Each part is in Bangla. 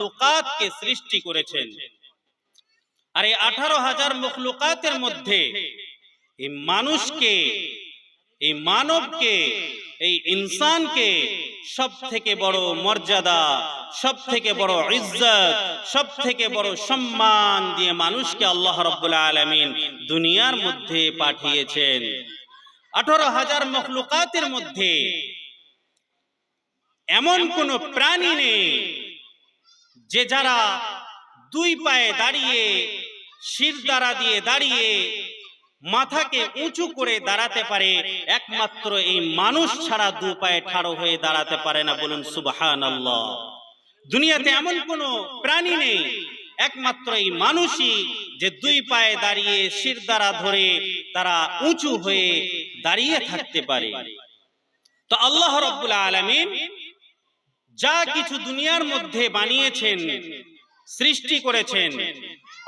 মখলুকাতকে সৃষ্টি করেছেন। আর এই আঠারো হাজার মখলুকাতের মধ্যে এই মানুষকে, এই মানবকে, এই ইনসানকে সব থেকে বড় মর্যাদা সব থেকে বড় ইজ্জত সব থেকে বড় সম্মান দিয়ে মানুষকে আল্লাহ রব্বুল আলমিন দুনিয়ার মধ্যে পাঠিয়েছেন। আঠারো হাজার মখলুকাতের মধ্যে এমন কোন প্রাণী নেই যে যারা দুই পায়ে দাঁড়িয়ে শির দ্বারা দিয়ে দাঁড়িয়ে মাথাকে উঁচু করে দাঁড়াতে পারে একমাত্র এই মানুষ ছাড়া দু পায়ে ঠাড়ো হয়ে দাঁড়াতে পারে না বলুন সুবাহান দুনিয়াতে এমন কোন প্রাণী নেই একমাত্র এই মানুষই যে দুই পায়ে দাঁড়িয়ে শির দ্বারা ধরে তারা উঁচু হয়ে দাঁড়িয়ে থাকতে পারে। তো আল্লাহ রব্বুল আলমিন যা কিছু দুনিয়ার মধ্যে বানিয়েছেন, সৃষ্টি করেছেন,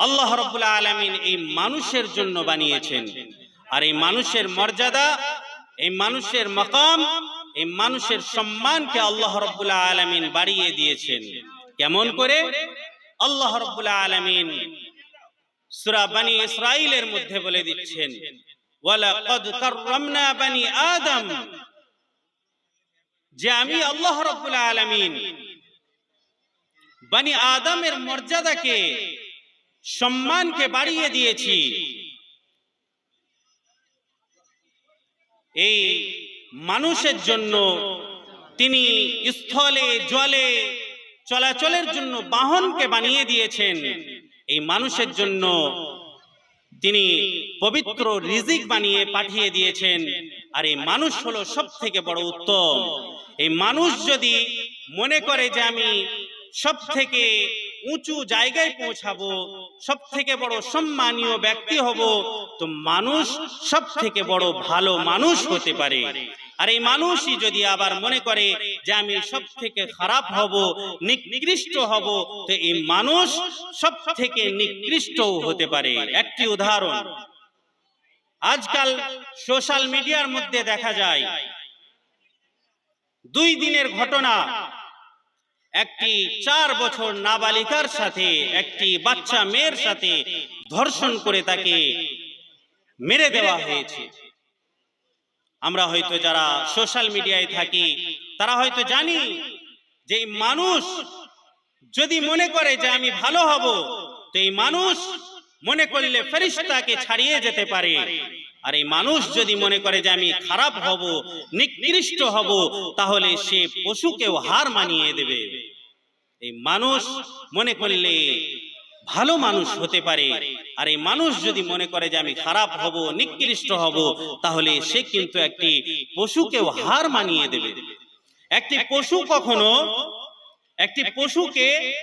আল্লাহ রব্বুল আলমিন এই মানুষের জন্য বানিয়েছেন। আর এই মানুষের মর্যাদা, এই মানুষের মকাম, এই মানুষের সম্মানকে আল্লাহ রব্বুল আলমিন বাড়িয়ে দিয়েছেন। কেমন করে? আল্লাহ রব্বুল আলমিন সুরা বানি ইসরাইলের মধ্যে বলে দিচ্ছেন, ওয়ালাকাদ বানি আদম যে আমি আল্লাহ রব্বুল আলমিন বানি আদমের মর্যাদাকে, সম্মানকে বাড়িয়ে দিয়েছি। এই মানুষের জন্য তিনি স্থলে, জলে, চলাচলের জন্য বাহনকে বানিয়ে দিয়েছেন। এই মানুষের জন্য তিনি পবিত্র রিজিক বানিয়ে পাঠিয়ে দিয়েছেন। আর এই মানুষ হলো সব থেকে বড় উত্তম। এই মানুষ যদি মনে করে যে আমি সব থেকে উঁচু জায়গায় পৌঁছাবো সব থেকে বড় সম্মানীয় ব্যক্তি হব, তো মানুষ সব থেকে বড় ভালো মানুষ হতে পারে। আর এই মানুষই যদি আবার মনে করে যে আমি সব থেকে খারাপ হব, নিকৃষ্ট হব, তো এই মানুষ সব থেকে নিকৃষ্ট হতে পারে। একটি উদাহরণ, আজকাল সোশ্যাল মিডিয়ার মধ্যে দেখা যায়, দুই দিনের ঘটনা, একটি চার বছর নাবালিকার সাথে, একটি বাচ্চা মেয়ের সাথে ধর্ষণ করে তাকে মেরে দেওয়া হয়েছে। আমরা হয়তো যারা সোশ্যাল মিডিয়ায় থাকি, তারা হয়তো জানি যে মানুষ যদি মনে করে যে আমি ভালো হব, তো এই মানুষ মনে করলে ফেরিস্তাকে ছাড়িয়ে যেতে পারে। আর এই মানুষ যদি মনে করে যে আমি খারাপ হব, নিকৃষ্ট হব, তাহলে সে পশুকেও হার মানিয়ে দেবে। এই মানুষ মনে করলে ভালো মানুষ হতে পারে। আর এই মানুষ যদি মনে করে যে আমি খারাপ হব, নিকৃষ্ট হব, তাহলে সে কিন্তু একটি পশুকেও হার মানিয়ে দেবে। একটি পশু কখনো, একটি পশুকে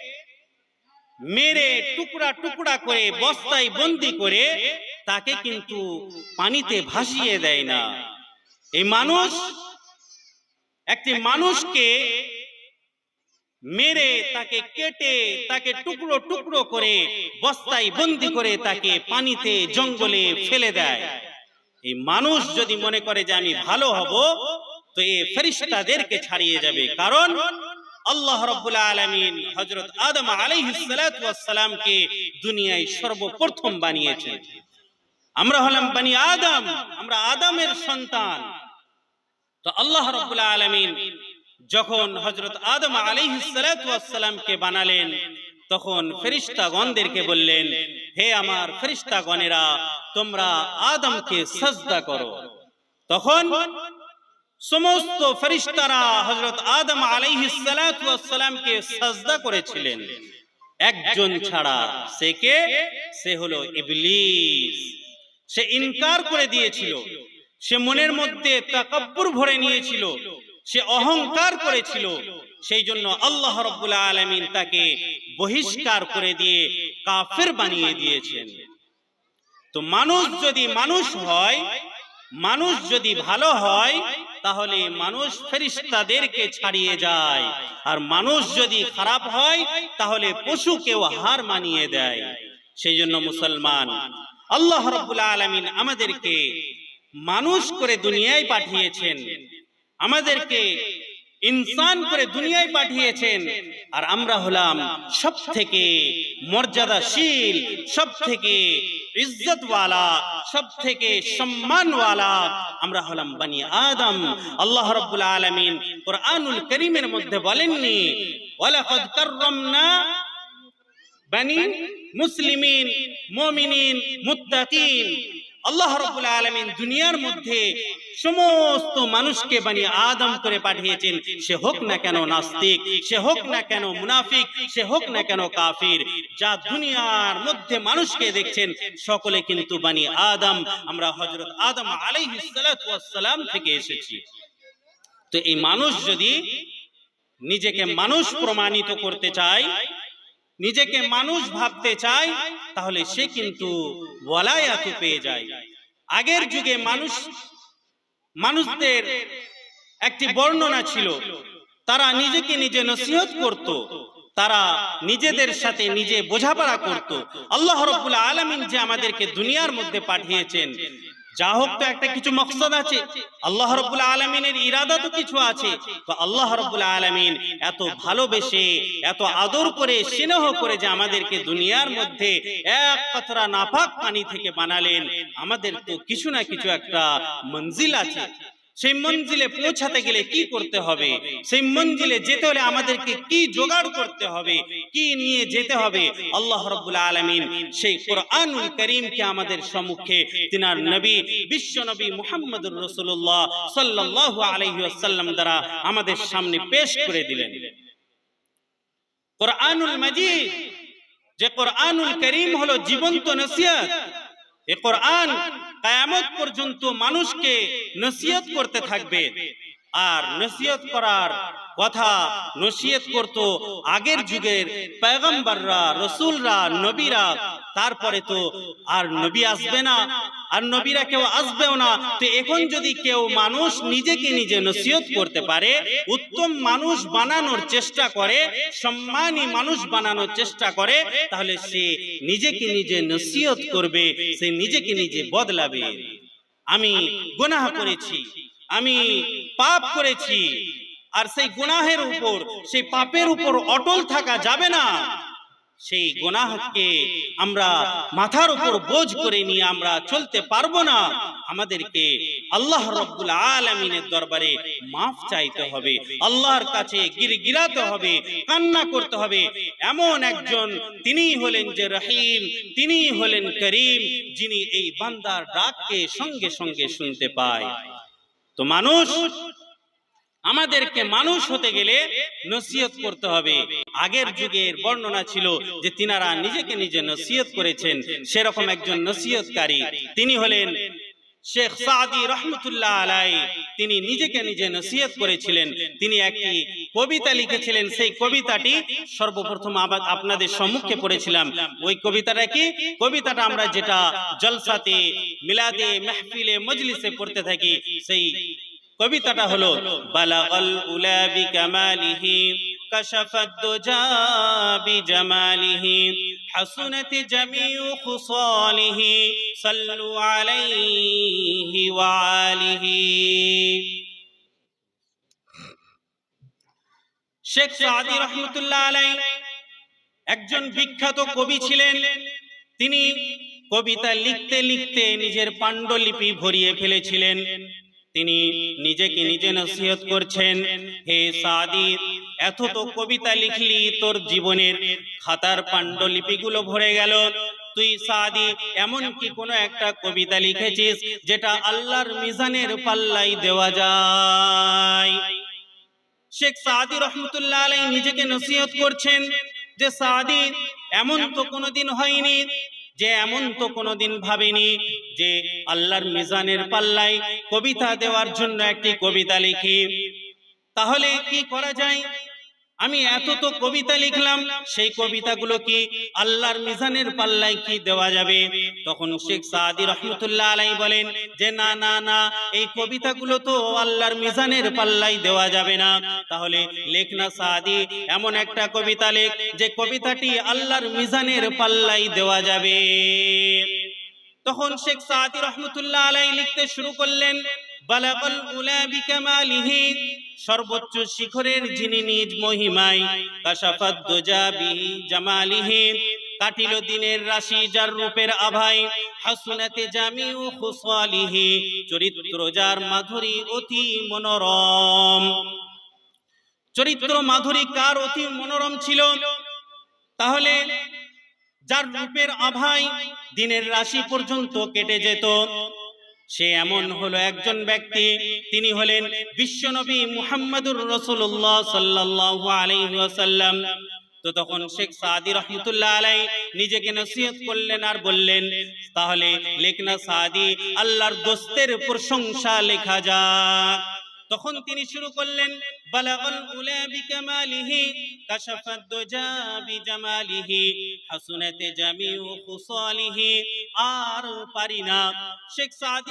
মেরে টুকরা টুকরা করে, বস্তায় বন্দি করে, তাকে কিন্তু পানিতে ভাসিয়ে দেয় না। এই মানুষ, একটি মানুষকে মেরে তাকে কেটে তাকে টুকরো টুকরো করে বস্তায় বন্দি করে তাকে পানিতে জঙ্গলে ফেলে দেয়। এই মানুষ যদি মনে করে যে আমি ভালো হব, তো এই ফেরিস্তাদেরকে ছাড়িয়ে যাবে। কারণ আল্লাহ রব্বুল আলমিন হজরত আদম আলাইহিসালামকে দুনিয়ায় সর্বপ্রথম বানিয়েছেন। আমরা হলাম বানি আদম, আমরা আদমের সন্তান। তো আল্লাহ রব্বুল আলমিন যখন হজরত আদম আলাইহিসালামকে বানালেন তখন ফেরিস্তাগণদেরকে বললেন হে আমার ফেরিস্তাগণেরা তোমরা আদমকে সজদা করো। তখন সমস্ত ফেরিস্তারা হজরত আদম আলাইহিসালামকে সজদা করেছিলেন। একজন ছাড়া সে কে? সে হলো ইবলিস। সে ইনকার করে দিয়েছিল। সে মনের মধ্যে তাকাব্বুর ভরে নিয়েছিল। সে অহংকার করেছিল। সেই জন্য আল্লাহ রব্বুল আলমিন তাকে বহিষ্কার করে দিয়ে কাফের বানিয়ে দিয়েছেন। তো মানুষ যদি মানুষ হয় মানুষ যদি ভালো হয় তাহলে মানুষ ফেরিস্তাদেরকে ছাড়িয়ে যায়। আর মানুষ যদি খারাপ হয় তাহলে পশুকেও হার মানিয়ে দেয়। সেই জন্য মুসলমান আল্লাহ রব্বুল আলমিন আমাদেরকে মানুষ করে দুনিয়ায় পাঠিয়েছেন। আমাদেরকে ইনসান করে দুনিয়ায় পাঠিয়েছেন। আর আমরা হলাম সব থেকে মর্যাদাশীল সব থেকে ইজ্জতওয়ালা সব থেকে সম্মানওয়ালা আমরা হলাম বানি আদম। আল্লাহ রাব্বুল আলামিন কোরআনুল করিমের মধ্যে বলেননি, ওয়ালাকাদ কাররামনা বানি মুসলিমিন, মুমিনিন, মুত্তাকিন। আল্লাহ রাব্বুল আলামিন দুনিয়ার মধ্যে সমস্ত মানুষকে বানি আদম করে পাঠিয়েছেন। সে হোক না কেন নাস্তিক, সে হোক না কেন মুনাফিক, সে হোক না কেন কাফির। যা দুনিয়ার মধ্যে মানুষকে দেখছেন, সকলে কিন্তু বানি আদম। আমরা হজরত আদম আলাইহিস সালাতু ওয়াস সালাম থেকে এসেছি। তো এই মানুষ যদি নিজেকে মানুষ প্রমাণিত করতে চায় নিজেকে মানুষ ভাবতে চায় তাহলে সে কিন্তু ওয়ালায়াত পেয়ে যায়। আগের যুগে মানুষ মানুষদের একটি বর্ণনা ছিল তারা নিজেকে নিজে নসিহত করত তারা নিজেদের সাথে নিজে বোঝাপড়া করত। আল্লাহ রব্বুল আলামিন যে আমাদেরকে দুনিয়ার মধ্যে পাঠিয়েছেন যা হোক তো একটা কিছু মকসদ আছে। আল্লাহ রবুল আলমিনের ইরাদা তো কিছু আছে। তো আল্লাহ রবুল আলমিন এত ভালোবেসে, এত আদর করে, স্নেহ করে যে আমাদেরকে দুনিয়ার মধ্যে এক কথরা নাফাক পানি থেকে বানালেন, আমাদের তো কিছু না কিছু একটা মঞ্জিল আছে। সেই মঞ্জিলে পৌঁছাতে গেলে কি করতে হবে? সেই মঞ্জিলে যেতে হলে আমাদেরকে কি জোগাড় করতে হবে? কি নিয়ে যেতে হবে? আল্লাহ রব্বুল আলামিন সেই কোরআনুল করিমকে আমাদের সম্মুখে তিনার নবী বিশ্ব নবী মুহাম্মদুর রসুল্লাহ সাল্লাল্লাহু আলাইহি ওয়াসাল্লাম দ্বারা আমাদের সামনে পেশ করে দিলেন। কোরআনুল মাজিদ যে কোরআনুল করিম হলো জীবন্ত নসিহত। এ কোরআন কায়ামত পর্যন্ত মানুষকে নসিহত করতে থাকবে। আর নসিহত করার কথা নসিহত করত আগের যুগের পয়গম্বররা, রসুলরা, নবীরা। তারপরে তো আর নবী আসবে না, আর নবীরা কেউ আসবেও না। তো এখন যদি কেউ মানুষ নিজেকে নিজে নসিহত করতে পারে, উত্তম মানুষ বানানোর চেষ্টা করে, সম্মানী মানুষ বানানোর চেষ্টা করে, তাহলে সে নিজেকে নিজে নসিহত করবে, সে নিজেকে নিজে বদলাবে। আমি গুনাহ করেছি। আমি পাপ করেছি। আর সেই গুনাহের উপর সেই পাপের উপর অটল থাকা যাবে না। সেই গুনাহকে আমরা মাথার উপর বোঝ করে নিয়ে আমরা চলতে পারব না। আমাদেরকে আল্লাহ রব্বুল আলমিনের দরবারে মাফ চাইতে হবে। আল্লাহর কাছে গিরগিরাতে হবে কান্না করতে হবে। এমন একজন তিনি হলেন যে রহিম তিনি হলেন করিম যিনি এই বান্দার ডাককে সঙ্গে সঙ্গে শুনতে পায়। তো মানুষ আমাদেরকে মানুষ হতে গেলে নসিহত করতে হবে। আগের যুগের বর্ণনা ছিল যে তিনারা নিজেকে নিজে নসিহত করেছেন। সেরকম একজন নসিহতকারী। তিনি হলেন শেখ সাদি রহমতুল্লাহ আলাই, তিনি নিজেকে নিজে নসিহত করেছিলেন। তিনি একটি কবিতা লিখেছিলেন। সেই কবিতাটি সর্বপ্রথম আপনাদের সম্মুখে পড়েছিলাম। ওই কবিতাটা কি? কবিতাটা আমরা যেটা জলসাতে, মিলাদে, মেহফিলে, মজলিসে পড়তে থাকি, সেই কবিতাটা হলো, বালাগল উলা বিকামালিহি দুজা বিজামালিহি হাসুনাত জামিউ খুসালিহি সাল্লু আলাইহি ওয়া আলিহি শেখ সাদি রহমতুল্লাহ আলাই একজন বিখ্যাত কবি ছিলেন। তিনি কবিতা লিখতে লিখতে নিজের পাণ্ডুলিপি ভরিয়ে ফেলেছিলেন। তিনি নিজেকে নিজে নসিহত করছেন, হে সাদি এত তো কবিতা লিখলি, তোর জীবনের খাতার পাণ্ডুলিপিগুলো ভরে গেল। তুই সাদি এমন কি কোনো একটা কবিতা লিখেছিস, যেটা আল্লাহর মিজানের পাল্লাই দেওয়া যায়। শেখ সাদি রহমতুল্লাহ আলাই নিজেকে নসিহত করছেন যে, সাদি, এমন তো কোনোদিন হয়নি। যে এমন তো কোনোদিন ভাবেনি যে আল্লাহর মিজানের পাল্লায় কবিতা দেওয়ার জন্য একটি কবিতা লিখি। তাহলে কি করা যায়? আমি এত তো কবিতা লিখলাম, সেই কবিতাগুলো কি আল্লাহর মিজানের পাল্লায় কি দেওয়া যাবে? তখন শেখ সাদি রহমতুল্লাহ আলাই বলেন যে, না না না, এই কবিতাগুলো তো আল্লাহর মিজানের পাল্লাই দেওয়া যাবে না। তাহলে লেখ না সাদি, এমন একটা কবিতা লেখ যে কবিতাটি আল্লাহর মিজানের পাল্লাই দেওয়া যাবে। তখন শেখ সাদি রহমতুল্লাহ আলাই লিখতে শুরু করলেন বালাকাল উলা বিকামালিহি সর্বোচ্চ শিখরের যিনি নিজ মহিমায়, কাশাফাত দুজাবি জামালিহি কাটিল দিনের রাশি যার রূপের আভাই হাসুনাতে জামিউ খুসালিহি চরিত্র যার মাধুরী অতি মনোরম। চরিত্র মাধুরী কার অতি মনোরম ছিল? তাহলে যার রূপের আভাই দিনের রাশি পর্যন্ত কেটে যেত। সে এমন হলো একজন ব্যক্তি, তিনি হলেন বিশ্বনবী মুহাম্মদুর রসুল্লাহ সাল্লাহ আলাইসাল্লাম তো তখন শেখ সাদি রহমতুল্লাহ আলাই নিজেকে নসিহত করলেন আর বললেন, তাহলে লেখনা সাদি, আল্লাহর দোস্তের প্রশংসা লেখা যাক তখন তিনি শুরু করলেন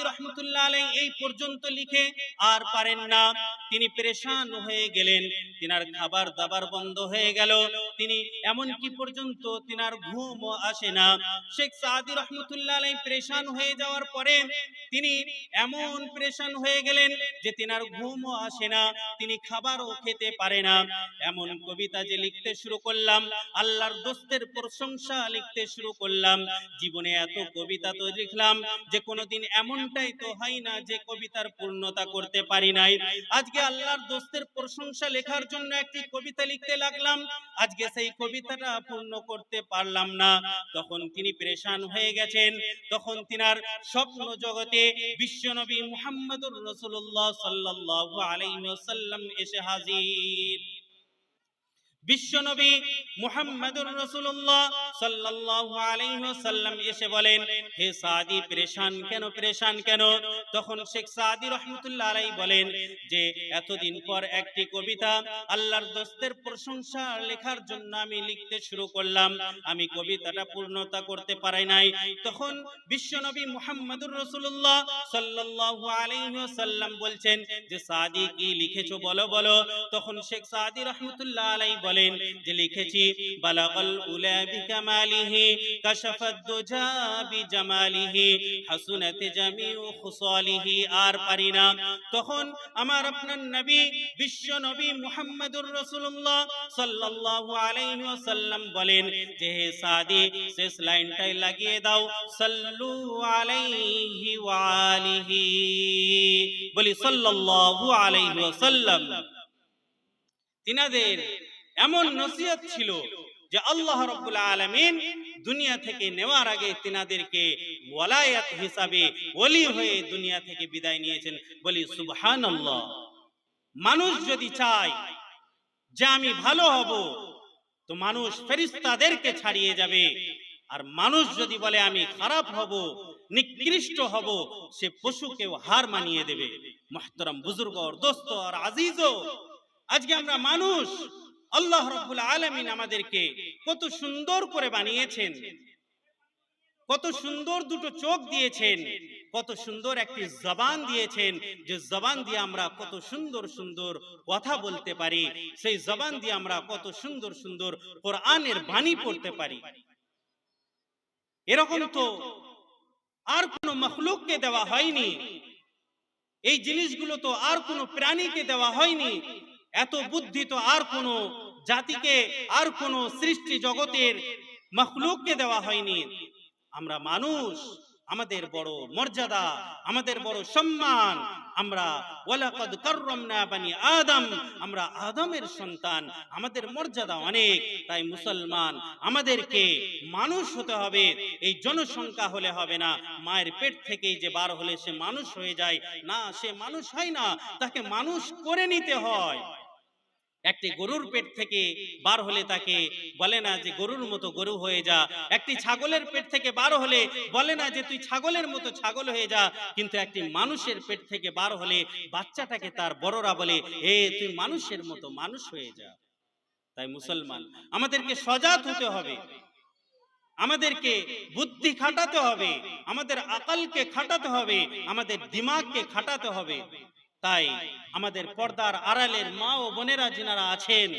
রহমতুল্লাহ আলাই এই পর্যন্ত লিখে আর পারেন না। তিনি পেরেশান হয়ে গেলেন, তিনার খাবার দাবার বন্ধ হয়ে গেল, তিনি এমন কি পর্যন্ত তিনার ঘুম আসে না। শেখ সাদি রহমতুল্লাহ আলাই পেরেশান হয়ে যাওয়ার পরে তিনি এমন পেরেশান হয়ে গেলেন যে তিনার ঘুমও আসে না। তিনি খাবারও খেতে পারে না। এমন কবিতা যে লিখতে শুরু করলাম, আল্লাহর দোস্তের প্রশংসা লিখতে শুরু করলাম, জীবনে এত কবিতা তো লিখলাম যে কোনোদিন এমনটাই তো হয় না যে কবিতার পূর্ণতা করতে পারি নাই। আজকে আল্লাহর দোস্তের প্রশংসা লেখার জন্য একটি কবিতা লিখতে লাগলাম, আজকে সেই কবিতাটা পূর্ণ করতে পারলাম না। তখন তিনি পেরেশান হয়ে গেছেন, তখন তিনার স্বপ্ন জগতে বিশ্বনবী মুহাম্মদুর রাসূলুল্লাহ সাল্লাল্লাহু আলাইহি ওয়াসাল্লাম এসে হাজির। বিশ্বনবী মুহাম্মদুর রাসূলুল্লাহ সাল্লাল্লাহু আলাইহি ওয়াসাল্লাম এসে বলেন, হে সাদি, পেরেশান কেন পেরেশান কেন? তখন শেখ সাদি রহমাতুল্লাহ আলাইহি বলেন যে, এতদিন পর একটি কবিতা আল্লাহর দোস্তের প্রশংসা লেখার জন্য আমি লিখতে শুরু করলাম। আমি কবিতাটা পূর্ণতা করতে পারি নাই। তখন বিশ্বনবী মুহাম্মদুর রাসূলুল্লাহ সাল্লাল্লাহু আলাইহি ওয়াসাল্লাম বলছেন যে, সাদি, কি লিখেছো? বলো বলো। তখন শেখ সাদি রহমাতুল্লাহ আলাইহি বলেন যে লিখেছি, বালাগাল উলা বিকামালিহি কাশাফাত দুজা বিজামালিহি হাসুনাত জামিউ খুসালিহি, আর পারি তখন আমার আপনার নবী, বিশ্ব নবী মুহাম্মদুর রাসূলুল্লাহ সাল্লাল্লাহু আলাইহি ওয়াসাল্লাম বলেন যে, হে সাদি, শেষ লাইনটাই লাগিয়ে দাও, সাল্লু আলাইহি ওয়া আলিহি। বলি, সাল্লাল্লাহু আলাইহি ওয়াসাল্লাম। তিনাদের এমন নসিহত ছিল যে আল্লাহ রাব্বুল আলামিন দুনিয়া থেকে নেওয়ার আগে তিনাদেরকে ওয়ালায়াত হিসাবে ওলি হয়ে দুনিয়া থেকে বিদায় নিয়েছেন। বলি, সুবহানাল্লাহ। মানুষ যদি চায় যে আমি ভালো হব, তো মানুষ ফেরিস্তাদেরকে ছাড়িয়ে যাবে। আর মানুষ যদি বলে, আমি খারাপ হব, নিকৃষ্ট হব সে পশুকেও হার মানিয়ে দেবে। মহতরম বুজুর্গ দোস্ত আর আজিজ আজকে আমরা মানুষ আল্লাহ রব্বুল আলমিন আমাদেরকে কত সুন্দর করে বানিয়েছেন। কত সুন্দর দুটো চোখ দিয়েছেন, কত সুন্দর একটি জবান দিয়েছেন, যে জবান দিয়ে আমরা কত সুন্দর সুন্দর কথা বলতে পারি, সেই জবান দিয়ে আমরা কত সুন্দর সুন্দর কোরআনের বাণী পড়তে পারি। এরকম তো আর কোনো মখলুককে দেওয়া হয়নি, এই জিনিসগুলো তো আর কোনো প্রাণীকে দেওয়া হয়নি এত বুদ্ধি তো আর কোনো জাতিকে আর কোনো সৃষ্টি জগতের মখলুককে দেওয়া হয়নি। আমরা মানুষ আমাদের বড় মর্যাদা আমাদের বড় সম্মান। আমরা ওয়ালাকাদ কাররামনা বানি আদম। আমরা আদমের সন্তান আমাদের মর্যাদা অনেক তাই মুসলমান আমাদেরকে মানুষ হতে হবে। এই জনসংখ্যা হলে হবে না। মায়ের পেট থেকেই যে বার হলে সে মানুষ হয়ে যায় না সে মানুষ হয় না। তাকে মানুষ করে নিতে হয়। একটি গরুর পেট থেকে বার হলে তাকে বলে না যে গরুর মতো গরু হয়ে যা। একটি ছাগলের পেট থেকে বার হলে বলে না যে তুই ছাগলের মতো ছাগল হয়ে যা। কিন্তু একটি মানুষের পেট থেকে বার হলে বাচ্চাটাকে তার বড়রা বলে, এ, তুই মানুষের মতো মানুষ হয়ে যা। তাই মুসলমান, আমাদেরকে সজাত হতে হবে। আমাদেরকে বুদ্ধি খাটাতে হবে। আমাদের আকালকে খাটাতে হবে। আমাদের দিমাগকে খাটাতে হবে। তাই আমাদের পর্দার আড়ালের মা ও বোনেরা যিনারা আছেন,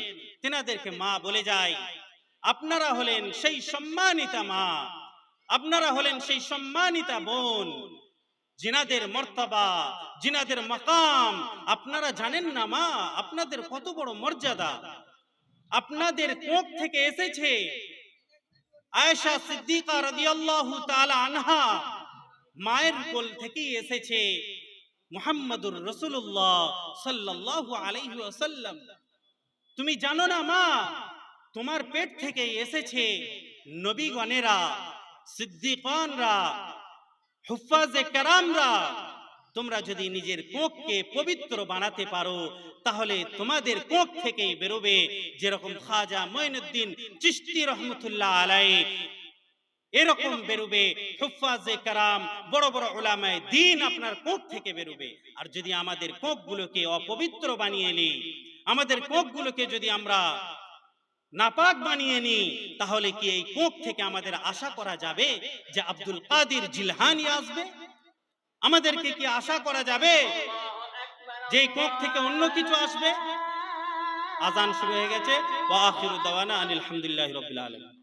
তেনাদেরকে মা বলে যায়, আপনারা হলেন সেই সম্মানিতা মা, আপনারা হলেন সেই সম্মানিতা বোন। জিনাদের মর্তবা জিনাদের মাকাম, আপনারা জানেন না মা, আপনাদের কত বড় মর্যাদা। আপনাদের কোক থেকে এসেছে আয়েশা সিদ্দিকা রাদিয়াল্লাহু তাআলা আনহা, মায়ের কোল থেকেই এসেছে। মুহাম্মাদুর রসুল্লাহ সাল্লাল্লাহু আলাইহি ওয়াসাল্লাম। তুমি জানো না মা, তোমার পেট থেকে এসেছে নবীগণেরা, সিদ্দিকানরা, হুফাজে কারামরা। তোমরা যদি নিজের কোককে পবিত্র বানাতে পারো, তাহলে তোমাদের কোক থেকেই বেরোবে, যেরকম খাজা মঈনুদ্দিন চিশতি রহমতুল্লাহ আলাই এরকম বেরোবে হুফাজে কারাম বড় বড় ওলামায় দিন আপনার কোক থেকে বেরোবে। আর যদি আমাদের কোকগুলোকে অপবিত্র বানিয়ে নিই আমাদের কোকগুলোকে যদি আমরা নাপাক বানিয়ে নিই তাহলে কি এই কোক থেকে আমাদের আশা করা যাবে যে আব্দুল কাদির জিলহানি আসবে? আমাদেরকে কি আশা করা যাবে যে এই কোক থেকে অন্য কিছু আসবে? আজান শুরু হয়ে গেছে। ওয়া আখিরু দাওয়ানা আনিল হামদুলিল্লাহি রাব্বিল আলামিন।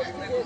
আছে